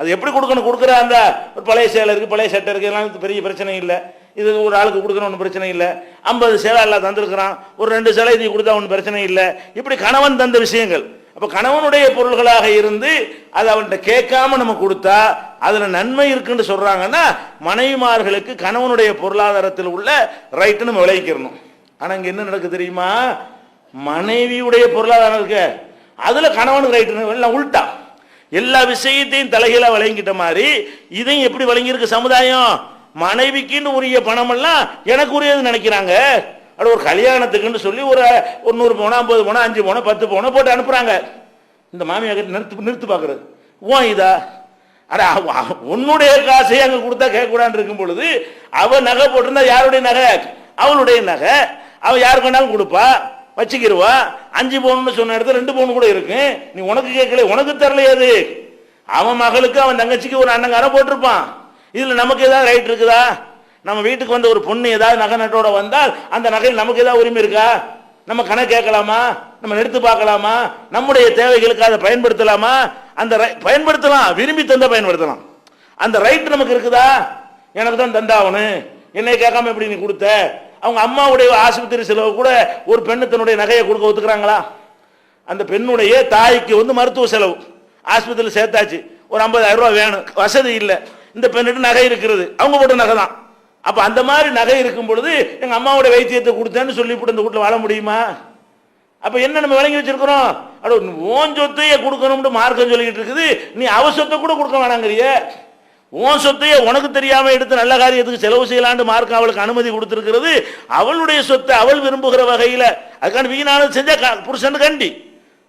அது எப்படி கொடுக்கணும்? கொடுக்குற அந்த ஒரு பழைய சேலை இருக்குது பழைய சட்டை இருக்குது எல்லாம் பெரிய பிரச்சனை இல்லை. இது ஒரு ஆளுக்கு கொடுக்கணும் ஒன்றும் பிரச்சனை இல்லை. ஐம்பது சேலை எல்லாம் தந்திருக்கிறான். ஒரு ரெண்டு சேலை நீ கொடுத்தா ஒன்றும் பிரச்சனை இல்லை. இப்படி கணவன் தந்த விஷயங்கள். அப்போ கணவனுடைய பொருள்களாக இருந்து அதை அவன்கிட்ட கேட்காம நம்ம கொடுத்தா அதில் நன்மை இருக்குன்னு சொல்கிறாங்கன்னா மனைவிமார்களுக்கு கணவனுடைய பொருளாதாரத்தில் உள்ள ரைட்டு நம்ம விளைவிக்கிறணும் ஆனால் இங்கே என்ன நடக்கு தெரியுமா? மனைவியுடைய பொருளாதாரம் இருக்க. அதில் கணவனுக்கு ரைட்டு எல்லாம் உள்டா எல்லா விஷயத்தையும் தலைகீழாக வழங்கிட்ட மாதிரி இதையும் எப்படி வழங்கியிருக்கு சமுதாயம்? மனைவிக்குன்னு உரிய பணமெல்லாம் எனக்கு உரியது நினைக்கிறாங்க. அது ஒரு கல்யாணத்துக்குன்னு சொல்லி ஒரு ஒரு நூறு போனா ஐம்பது போனா அஞ்சு போனா பத்து போனா போட்டு அனுப்புறாங்க. இந்த மாமியார் கிட்ட நிறுத்து நிறுத்து பார்க்கறது. ஓ இதா? அட உன்னுடைய காசையை அங்கே கொடுத்தா கேட்கக்கூடாதுன்னு இருக்கும் பொழுது அவள் நகை போட்டிருந்தா யாருடைய நகை? அவளுடைய நகை. அவள் யாருக்கு வேணாலும் கொடுப்பா. வச்சுக்கிடுவா அஞ்சு பவுன்னு சொன்ன இடத்துல ரெண்டு பவுன் கூட இருக்கு. நீ உனக்கு கேட்கல உனக்கு தரலையாது அது. அவன் மகளுக்கு அவன் தங்கச்சிக்கு ஒரு அண்ணங்காரன் போட்டிருப்பான். இதுல நமக்கு ஏதாவது ரைட் இருக்குதா? நம்ம வீட்டுக்கு வந்த ஒரு பொண்ணு ஏதாவது நகை நட்டோட வந்தால் அந்த நகையில் நமக்கு ஏதாவது உரிமை இருக்கா? நம்ம கணக்கு கேட்கலாமா? நம்ம எடுத்து பார்க்கலாமா? நம்முடைய தேவைகளுக்கு அதை பயன்படுத்தலாமா? அந்த பயன்படுத்தலாம். விரும்பி தந்தா பயன்படுத்தலாம். அந்த ரைட் நமக்கு இருக்குதா? எனக்கு தான் தந்தாவணும் என்னை கேட்காம எப்படி நீ கொடுத்த? அவங்க அம்மாவுடைய ஆஸ்பத்திரி செலவு கூட ஒரு பெண்ணு தன்னுடைய நகையை கொடுக்க ஒத்துக்கிறாங்களா? அந்த பெண்ணுடைய தாய்க்கு வந்து மருத்துவ செலவு. ஆஸ்பத்திரியில் சேர்த்தாச்சு. ஒரு ஐம்பதாயிரம் ரூபா வேணும். வசதி இல்லை. இந்த பெண்ணுக்கு நகை இருக்கிறது. அவங்க போட்ட நகை தான். அப்போ அந்த மாதிரி நகை இருக்கும் பொழுது எங்கள் அம்மாவோட வைத்தியத்தை கொடுத்தேன்னு சொல்லிவிட்டு இந்த வீட்டில் வாழ முடியுமா? அப்போ என்ன நம்ம வழங்கி வச்சிருக்கிறோம்? அடோ ஓன் சொத்தையே கொடுக்கணும்னு மார்க்கம் சொல்லிக்கிட்டு இருக்குது. நீ அவ சொத்தை கூட கொடுக்க வேணாங்கிறிய. உன் சொத்தையே உனக்கு தெரியாமல் எடுத்து நல்ல காரியத்துக்கு செலவு செய்யலான்னு மார்க்கம் அவளுக்கு அனுமதி கொடுத்துருக்கிறது. அவளுடைய சொத்தை அவள் விரும்புகிற வகையில் அதுக்கான வீணானது செஞ்சால் புருஷன் கண்டி.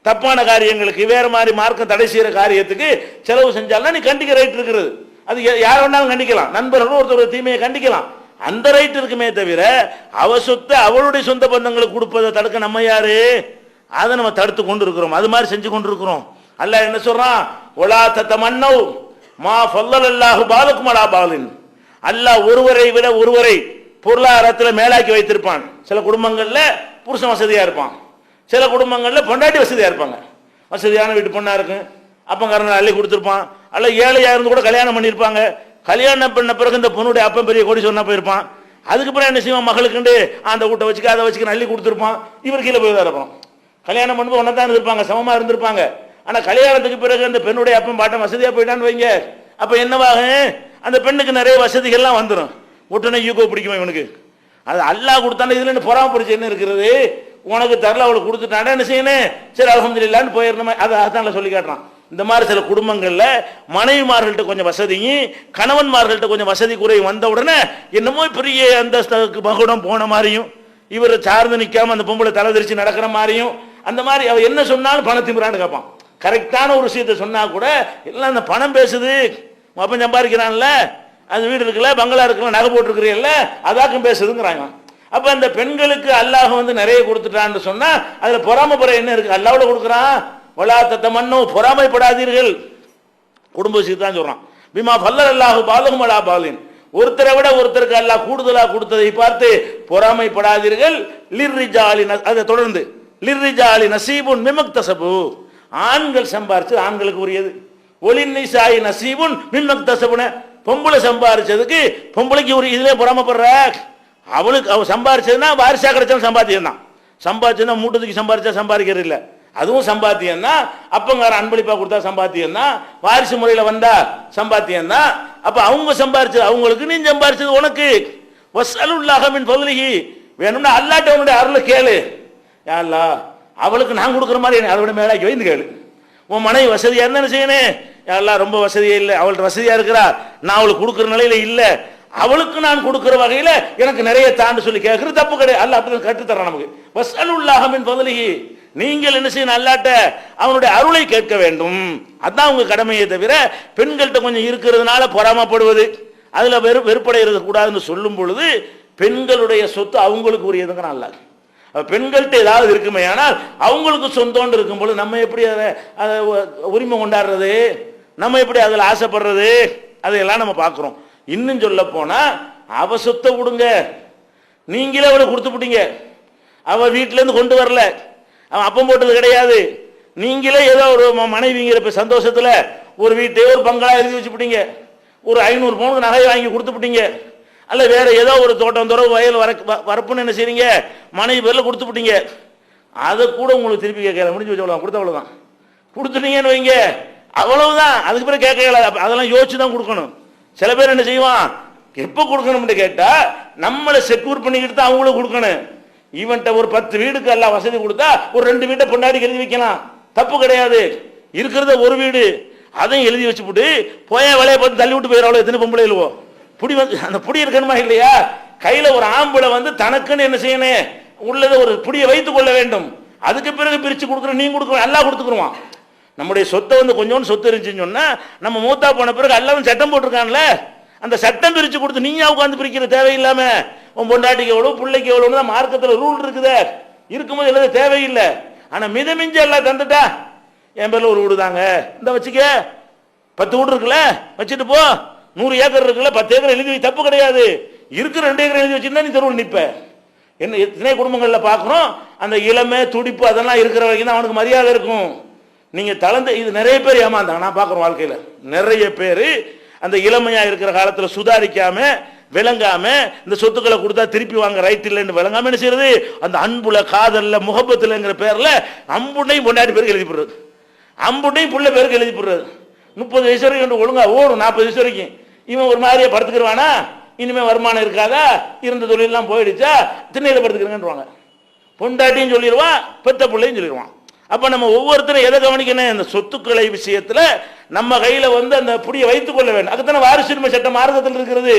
தப்பான காரியங்களுக்கு வேறு மாதிரி மார்க்கம் தடை செய்கிற காரியத்துக்கு செலவு செஞ்சாலும் நீ கண்டிக்க ரைட் இருக்கிறது. அது யார் வேணாலும் கண்டிக்கலாம். நண்பர்களும் ஒருத்தர் தீமையை கண்டிக்கலாம். அந்த ரைட் இருக்குமே தவிர அவ சொத்தை அவளுடைய சொந்த பந்தங்களுக்கு கொடுப்பதை தடுக்க நம்ம யாரு? அதை நம்ம தடுத்து கொண்டு இருக்கிறோம் அது மாதிரி செஞ்சு கொண்டு இருக்கிறோம் அல்ல என்ன சொல்றான்? ஒலா தத்த மன்னவ் மா ஃபல்லல் அல்லாஹு பாலுக்கும் பாலின். அல்லாஹ் ஒருவரை விட ஒருவரை பொருளாதாரத்தில் மேலாக்கி வைத்திருப்பான். சில குடும்பங்களில் புருஷன் வசதியாக இருப்பான். சில குடும்பங்களில் பொண்டாட்டி வசதியாக இருப்பாங்க. வசதியான வீட்டு பொண்ணாக இருக்கும். அப்பங்காரன் அள்ளி கொடுத்துருப்பான். அல்ல ஏழையாக இருந்து கூட கல்யாணம் பண்ணியிருப்பாங்க. கல்யாணம் பண்ண பிறகு இந்த பொண்ணுடைய அப்பன் பெரிய கோடி சொன்னா போயிருப்பான். அதுக்கு பிறகு என்ன செய்வான்? மகளுக்குண்டு அந்த வீட்டை வச்சுக்க அதை வச்சுக்க அள்ளி கொடுத்துருப்பான். இவர் கீழே போய் தான் இருப்பான் கல்யாணம் பண்ணும்போது ஒன்றா தான் இருந்திருப்பாங்க சமமாக இருந்திருப்பாங்க. ஆனால் கல்யாணத்துக்கு பிறகு அந்த பெண்ணுடைய அப்பன் பாட்டம் வசதியாக போயிட்டான்னு வைங்க. அப்போ என்னவாகும் அந்த பெண்ணுக்கு நிறைய வசதிகள்லாம் வந்துடும் உடனே யூகோ பிடிக்குமா இவனுக்கு? அது அல்லாஹ் கொடுத்தானே இதுல என்ன பொறாம என்ன இருக்கிறது? உனக்கு தரல அவளுக்கு கொடுத்துட்டானே? என்ன செய்யணும்? சரி அலமதுல்லான்னு போயிடணுமே. அதை அதான் சொல்லி காட்டுறான். இந்த மாதிரி சில குடும்பங்களில் மனைவிமார்கள்ட்ட கொஞ்சம் வசதியும் கணவன்மார்கள்ட்ட கொஞ்சம் வசதி குறையும் வந்த உடனே என்னமோ பெரிய அந்த மகுடம் போன மாதிரியும் இவர் சார்ந்து நிற்காம அந்த பொம்பளை தலை தெரிச்சு நடக்கிற மாதிரியும் அந்த மாதிரி அவள் என்ன சொன்னாலும் பணம் திம்புறான்னு கேட்பான். கரெக்டான ஒரு விஷயத்த சொன்னால் கூட எல்லாம் அந்த பணம் பேசுது. உன் அப்பன் சம்பாதிக்கிறான்ல அந்த வீடு இருக்குல்ல பங்களா இருக்குல்ல நகை போட்டிருக்கிறீல்ல அதாக்கும் பேசுதுங்கிறாங்க. அப்போ அந்த பெண்களுக்கு அல்லாஹ் வந்து நிறைய கொடுத்துட்டான்னு சொன்னால் அதில் பொறாமப்புறம் என்ன இருக்குது அல்லாவோட கொடுக்குறான். வலாத்தத்தை தத்த மண்ணும் பொறாமைப்படாதீர்கள். குடும்ப விஷயத்தை தான் சொல்றான். பிமா பல்லர் அல்லாஹு பாலகும் அலா பாலின். ஒருத்தரை விட ஒருத்தருக்கு அல்லாஹ் கூடுதலா கொடுத்ததை பார்த்து பொறாமைப்படாதீர்கள். லிர்ரிஜாலி அதை தொடர்ந்து. லிர்ரிஜாலி நசீபுன் மிமக்த தசபு ஆண்கள் சம்பாரிச்சு ஆண்களுக்கு உரியது. ஒலின் நசீபுன் மிம்மக் தசபுன பொம்பளை சம்பாரிச்சதுக்கு பொம்பளைக்கு ஒரு இதுல பொறாமப்படுற. அவளுக்கு அவள் சம்பாரிச்சதுன்னா வாரிசா கிடைச்சாலும் சம்பாத்தியம் தான் சம்பாதிச்சதுன்னா மூட்டத்துக்கு சம்பாரிச்சா சம்பாதிக்கிறது இல்லை அதுவும் சம்பாத்தியம் தான் அப்பங்கார அன்பளிப்பா கொடுத்தா சம்பாத்தியம் தான் வாரிசு முறையில் வந்தா சம்பாத்தியம் தான் அப்ப அவங்க சம்பாரிச்சது அவங்களுக்கு நீ சம்பாரிச்சது உனக்கு. வசலுல்லாஹமின் பகுதிகி வேணும்னா அல்லாட்ட உன்னுடைய அருளை கேளு. யா அவளுக்கு நான் கொடுக்குற மாதிரி என்னை அதை விட மேலாக்கி வைந்து கேளு. உன் மனைவி வசதியா இருந்தா என்ன செய்யணும்? யாரெல்லாம் ரொம்ப வசதியே இல்லை. அவள்கிட்ட வசதியா இருக்கிறா? நான் அவளுக்கு கொடுக்குற நிலையில இல்லை. அவளுக்கு நான் கொடுக்குற வகையில எனக்கு நிறைய தாண்டு சொல்லி கேட்கறது தப்பு கிடையாது. அல்ல அப்படி கற்றுத்தரான் நமக்கு. வசலுல்லாஹமின் பகுதிகி நீங்கள் என்ன செய்யணும் அல்லாட்ட அவனுடைய அருளை கேட்க வேண்டும். அதுதான் உங்க கடமையை தவிர பெண்கள்கிட்ட கொஞ்சம் இருக்கிறதுனால பொறாமப்படுவது அதுல வெறு வெறுப்படைகிறது கூடாதுன்னு சொல்லும் பொழுது பெண்களுடைய சொத்து அவங்களுக்கு உரியதுங்க நல்லா பெண்கள்கிட்ட ஏதாவது இருக்குமே ஆனால் அவங்களுக்கு சொந்தோண்டு இருக்கும்போது நம்ம எப்படி அதை அதை உரிமை கொண்டாடுறது? நம்ம எப்படி அதில் ஆசைப்படுறது? அதையெல்லாம் நம்ம பார்க்குறோம். இன்னும் சொல்ல போனால் அவ சொத்தை கொடுங்க நீங்களே அவளை கொடுத்து விட்டீங்க அவள் வீட்டிலேருந்து கொண்டு வரல. அவன் அப்பம் போட்டது கிடையாது. நீங்களே ஏதோ ஒரு மனைவிங்கிற இப்போ சந்தோஷத்தில் ஒரு வீட்டை ஒரு பங்களா எழுதி வச்சுப்பிட்டீங்க. ஒரு ஐநூறு பவுனுக்கு நகை வாங்கி கொடுத்துப்பிட்டீங்க. அல்ல வேற ஏதோ ஒரு தோட்டம் துறவு வயல் வர வ- வரப்புன்னு என்ன செய்றீங்க? மனைவி பேரில் கொடுத்துப்பிட்டீங்க. அதை கூட உங்களுக்கு திருப்பி கேட்கல. முடிஞ்சு வச்சு அவ்வளோ கொடுத்த அவ்வளோதான் கொடுத்துட்டீங்கன்னு வைங்க. அவ்வளவுதான். அதுக்கு பிறகு கேட்க இயலாது. அதெல்லாம் யோசிச்சு தான் கொடுக்கணும். சில பேர் என்ன செய்வான்? எப்போ கொடுக்கணும்னு கேட்டால் நம்மளை செக்யூர் பண்ணிக்கிட்டு தான் அவங்களும் கொடுக்கணும். இவன்ட்ட ஒரு பத்து வீடுக்கு எல்லாம் வசதி கொடுத்தா ஒரு ரெண்டு வீட்டை பொண்டாடி எழுதி வைக்கலாம். தப்பு கிடையாது. இருக்கிறத ஒரு வீடு. அதையும் எழுதி வச்சுப்புட்டு போய வேலையை பார்த்து தள்ளி விட்டு போயிடும் எத்தனை பொம்பளை எழுவோ? புடி வந்து அந்த புடி இருக்கணுமா இல்லையா? கையில ஒரு ஆம்பளை வந்து தனக்குன்னு என்ன செய்யணும் உள்ளதை ஒரு புடியை வைத்துக் கொள்ள வேண்டும். அதுக்கு பிறகு பிரிச்சு கொடுக்குற நீ கொடுக்க எல்லாம் கொடுத்துக்குருவான். நம்முடைய சொத்தை வந்து கொஞ்சோண்டு சொத்து இருந்துச்சுன்னு சொன்னா நம்ம மூத்தா போன பிறகு எல்லாரும் சட்டம் போட்டிருக்கான்ல. அந்த சட்டம் பிரிச்சு கொடுத்து நீயா உட்காந்து பிரிக்கிற தேவையில்லாம உன் பொண்டாட்டிக்கு எவ்வளவு பிள்ளைக்கு எவ்வளவு தான் மார்க்கத்துல ரூல் இருக்குதே. இருக்கும்போது எழுத தேவையில்லை. ஆனா மிதமிஞ்சு எல்லாம் தந்துட்டா என் பேர்ல ஒரு வீடு தாங்க. இந்த வச்சுக்க பத்து வீடு இருக்குல்ல வச்சுட்டு போ. நூறு ஏக்கர் இருக்குல்ல பத்து ஏக்கர் எழுதி தப்பு கிடையாது. இருக்கிற ரெண்டு ஏக்கர் எழுதி வச்சிருந்தா நீ தெருவில் நிற்ப என்ன எத்தனை குடும்பங்களில் பார்க்குறோம் அந்த இளமை துடிப்பு அதெல்லாம் இருக்கிற வரைக்கும் தான் அவனுக்கு மரியாதை இருக்கும். நீங்க தளர்ந்து இது நிறைய பேர் ஏமாந்தாங்க நான் பார்க்குறோம் வாழ்க்கையில. நிறைய பேர் அந்த இளமையா இருக்கிற காலத்துல சுதாரிக்காம விளங்காம இந்த சொத்துக்களை கொடுத்தா திருப்பி வாங்க ரைட் இல்லைன்னு விளங்காம என்ன செய்யறது? அந்த அன்புல காதல்ல முகப்பத்துலங்கிற பேர்ல அம்புண்டையும் பொண்டாட்டி பேருக்கு எழுதி போடுறது. அம்புண்டையும் புள்ள பேருக்கு எழுதி போடுறது. முப்பது வயசு வரைக்கும் இவன் ஒழுங்கா ஓடும் நாற்பது வயசு வரைக்கும். இவன் ஒரு மாதிரியே படுத்துக்கிடுவானா இனிமே வருமானம் இருக்காதா? இருந்த தொழிலெல்லாம் போயிடுச்சா? திண்ணையில படுத்துக்கிறேங்கன்றாங்க பொண்டாட்டியும் சொல்லிடுவான் பெத்த பிள்ளையும் சொல்லிடுவான். அப்ப நம்ம ஒவ்வொருத்தரும் எதை கவனிக்கணும்? இந்த சொத்துக்களை விஷயத்துல நம்ம கையில வந்து அந்த புடியை வைத்துக் கொள்ள வேண்டும். அதுதான் வாரிசுரிமை சட்டம் மார்க்கத்தில் இருக்கிறது.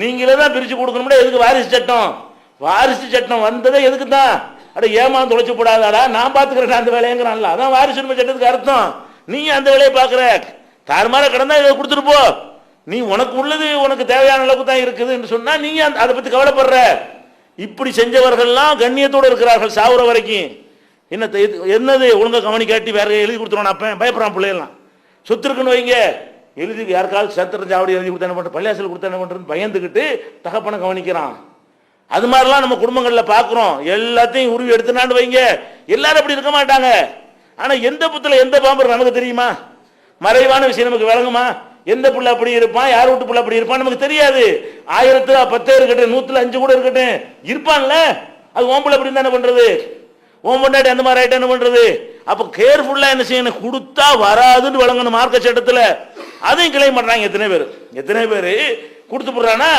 நீங்களே தான் பிரிச்சு கொடுக்கணும்னா எதுக்கு வாரிசு சட்டம்? வாரிசு சட்டம் வந்ததே எதுக்கு தான் அட ஏமாந்து தொலைச்சு போடாதாடா நான் பாத்துக்கிறேன் அந்த வேலையங்கிறான்ல. அதான் வாரிசுரிமை சட்டத்துக்கு அர்த்தம். நீ அந்த வேலையை பாக்குற? தாறுமாற கடந்தா இதை கொடுத்துட்டு போ. நீ உனக்கு உள்ளது உனக்கு தேவையான அளவுக்கு தான் இருக்குதுன்னு சொன்னா நீ அதை பத்தி கவலைப்படுற? இப்படி செஞ்சவர்கள்லாம் கண்ணியத்தோடு இருக்கிறார்கள் சாவுற வரைக்கும். என்ன என்னது? ஒழுங்காக கவனிக்காட்டி வேற எழுதி கொடுத்துருவான். அப்போ பயப்படுறான் பிள்ளைகள்லாம். சொத்து இருக்குன்னு வைங்க. எழுதி யாருக்காவது சத்திரம் சாவடி எழுதி கொடுத்தா என்ன பண்ணுறது பள்ளியாசல் கொடுத்தா என்ன பண்ணுறதுன்னு பயந்துக்கிட்டு தகப்பனை கவனிக்கிறான். அது மாதிரிலாம் நம்ம குடும்பங்களில் பார்க்குறோம் எல்லாத்தையும் உருவி எடுத்துனாண்டு வைங்க. எல்லாரும் அப்படி இருக்க மாட்டாங்க. ஆனால் எந்த புத்தில் எந்த பாம்பர் நமக்கு தெரியுமா? மறைவான விஷயம் நமக்கு விளங்குமா? எந்த புள்ள அப்படி இருப்பான்? யார் வீட்டு புள்ள அப்படி இருப்பான் நமக்கு தெரியாது. ஆயிரத்துல பத்தே இருக்கட்டும் நூத்துல அஞ்சு கூட இருக்கட்டும். இருப்பான்ல? அது ஓம்புல அப்படி என்ன பண்றது? ஓம் பொண்டாட்டி அந்த மாதிரி ஆயிட்டா என்ன பண்றது? அப்ப கேர்ஃபுல்லா என்ன செய்யணும்? கொடுத்தா வராதுன்னு வழங்கணும் மார்க்க சட்டத்துல. அதையும் கிளைம் பண்றாங்க எத்தனை பேர்? எத்தனை பேர்? கொடுத்து போடுறானா?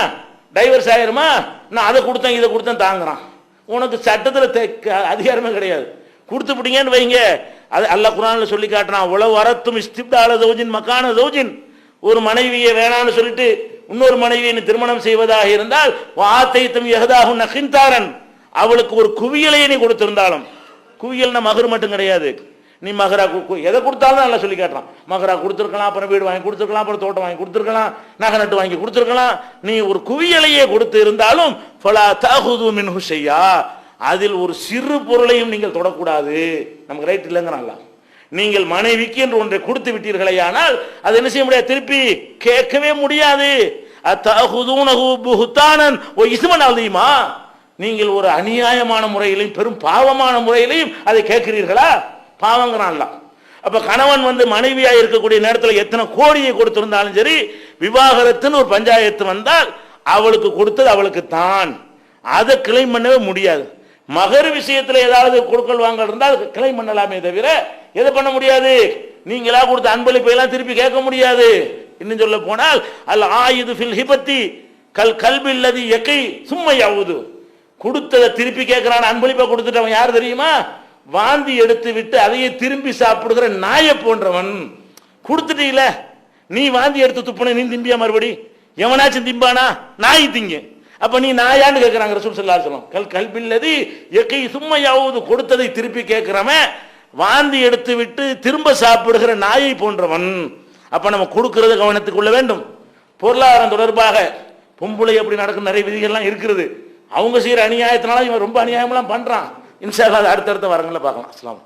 டைவர்ஸ் ஆயிருமா? நான் அதை கொடுத்தேன் இதை கொடுத்தேன் தாங்குறான். உனக்கு சட்டத்தில் அதிகாரமே கிடையாது. கொடுத்து விட்டீங்கன்னு வைங்க. அது அல்ல குரான்ல சொல்லி காட்டுறான் உழவு வரத்தும் இஸ்திப்தால ஜௌஜின் மக்கான ஜௌஜின் ஒரு மனைவியை வேணான்னு சொல்லிட்டு இன்னொரு மனைவியை திருமணம் செய்வதாக இருந்தால் வாத்தைத்தம் எகதாகும் நகிந்தாரன் அவளுக்கு ஒரு குவியலையை நீ கொடுத்திருந்தாலும். குவியல்னா மகர் மட்டும் கிடையாது. நீ மகரா கு- கு- எதை கொடுத்தாலும் நல்லா சொல்லி காட்டுறான். மகரா கொடுத்துருக்கலாம் அப்புறம் வீடு வாங்கி கொடுத்துருக்கலாம் அப்புறம் தோட்டம் வாங்கி கொடுத்துருக்கலாம் நகை நட்டு வாங்கி கொடுத்துருக்கலாம். நீ ஒரு குவியலையே கொடுத்து இருந்தாலும் ஃபலா தகுது மின் ஹுஷையா அதில் ஒரு சிறு பொருளையும் நீங்கள் தொடக்கூடாது. நமக்கு ரைட் இல்லைங்கிறான்ல நீங்கள் மனைவிக்கு என்று ஒன்றை கொடுத்து விட்டீர்களே ஆனால் அது என்ன செய்ய முடியாது? திருப்பி கேட்கவே முடியாது. அத்தகுதூனகு புகுத்தானன் ஓ இசுமன் அலீமா. நீங்கள் ஒரு அநியாயமான முறையிலையும் பெரும் பாவமான முறையிலையும் அதை கேட்கிறீர்களா? பாவங்கிறான்ல அப்ப கணவன் வந்து மனைவியா இருக்கக்கூடிய நேரத்தில் எத்தனை கோடியை கொடுத்திருந்தாலும் சரி விவாகரத்துன்னு ஒரு பஞ்சாயத்து வந்தால் அவளுக்கு கொடுத்தது அவளுக்கு தான். அதை கிளைம் பண்ணவே முடியாது. மகர் விஷயத்தில் ஏதாவது கொடுக்கல் வாங்கல் இருந்தால் கிளைம் பண்ணலாமே தவிர எதை பண்ண முடியாது? நீங்களா கொடுத்த அன்பளிப்பை எல்லாம் திருப்பி கேட்க முடியாது. இன்னும் சொல்ல போனால் அல் ஆயுது ஃபில் ஹிபத்தி கல் கல்பில்லதி எக்கை சும்மையாவுது. கொடுத்ததை திருப்பி கேட்கிறான் அன்பளிப்பா கொடுத்துட்டவன் யார் தெரியுமா? வாந்தி எடுத்து விட்டு அதையே திரும்பி சாப்பிடுகிற நாயை போன்றவன். கொடுத்துட்டீல நீ வாந்தி எடுத்து துப்புன நீ திம்பியா மறுபடி? எவனாச்சும் திம்பானா? நாய் திங்க. அப்ப நீ நாயான்னு கேட்கிறாங்க ரசூல் ஸல்லல்லாஹு கல் கல்பில்லதி எக்கை சும்மையாவது கொடுத்ததை திருப்பி கேட்கிறவன் வாந்தி எடுத்து விட்டு திரும்ப சாப்பிடுகிற நாயை போன்றவன். அப்ப நம்ம கொடுக்கிறது கவனத்துக்குள்ள வேண்டும். பொருளாதாரம் தொடர்பாக பொம்பளை அப்படி நடக்கும் நிறைய விதிகள்லாம் இருக்கிறது. அவங்க செய்யற அநியாயத்தினால இவன் ரொம்ப அநியாயமெல்லாம் பண்றான். இன்ஷா அல்லாஹ் அடுத்தடுத்த வரங்களை பார்க்கலாம். அஸ்லாம்